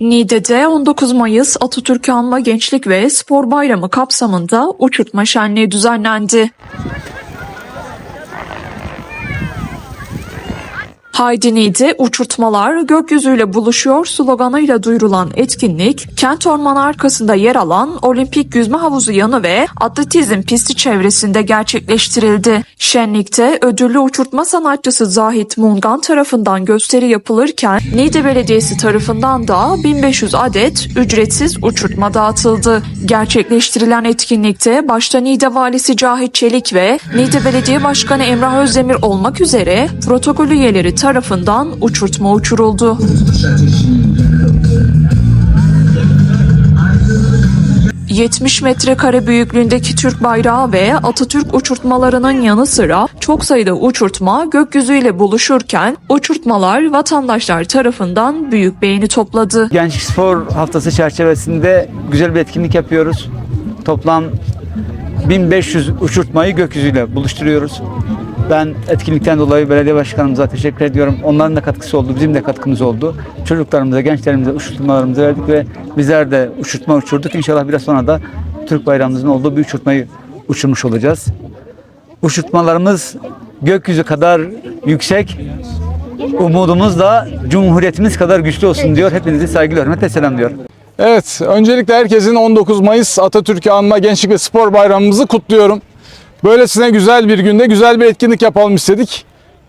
Niğde'de 19 Mayıs Atatürk Anma Gençlik ve Spor Bayramı kapsamında uçurtma şenliği düzenlendi. Haydi Niğde uçurtmalar gökyüzüyle buluşuyor sloganıyla duyurulan etkinlik, kent ormanı arkasında yer alan olimpik yüzme havuzu yanı ve atletizm pisti çevresinde gerçekleştirildi. Şenlikte ödüllü uçurtma sanatçısı Zahit Mungan tarafından gösteri yapılırken Niğde Belediyesi tarafından da 1500 adet ücretsiz uçurtma dağıtıldı. Gerçekleştirilen etkinlikte başta Niğde Valisi Cahit Çelik ve Niğde Belediye Başkanı Emrah Özdemir olmak üzere protokol üyeleri tarafından uçurtma uçuruldu. 70 metrekare büyüklüğündeki Türk bayrağı ve Atatürk uçurtmalarının yanı sıra çok sayıda uçurtma gökyüzüyle buluşurken uçurtmalar vatandaşlar tarafından büyük beğeni topladı. Gençlik Spor Haftası çerçevesinde güzel bir etkinlik yapıyoruz. Toplam 1500 uçurtmayı gökyüzüyle buluşturuyoruz. Ben etkinlikten dolayı belediye başkanımıza teşekkür ediyorum. Onların da katkısı oldu, bizim de katkımız oldu. Çocuklarımıza, gençlerimize uçurtmalarımızı verdik ve bizler de uçurtma uçurduk. İnşallah biraz sonra da Türk bayrağımızın olduğu bir uçurtmayı uçurmuş olacağız. Uçurtmalarımız gökyüzü kadar yüksek, umudumuz da Cumhuriyetimiz kadar güçlü olsun diyor. Hepinizi saygıyla, hürmetle selamlıyor. Evet, öncelikle herkesin 19 Mayıs Atatürk'ü anma Gençlik ve Spor Bayramımızı kutluyorum. Böylesine güzel bir günde güzel bir etkinlik yapalım istedik.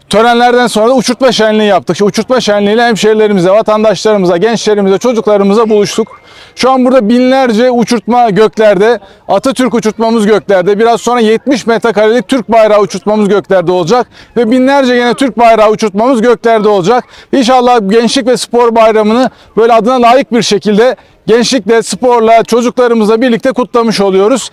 Törenlerden sonra da uçurtma şenliği yaptık. Şu uçurtma şenliğiyle hemşehrilerimize, vatandaşlarımıza, gençlerimize, çocuklarımıza buluştuk. Şu an burada binlerce uçurtma göklerde. Atatürk uçurtmamız göklerde. Biraz sonra 70 metrekarelik Türk bayrağı uçurtmamız göklerde olacak. Ve binlerce yine Türk bayrağı uçurtmamız göklerde olacak. İnşallah Gençlik ve Spor Bayramı'nı böyle adına layık bir şekilde gençlikle, sporla, çocuklarımızla birlikte kutlamış oluyoruz.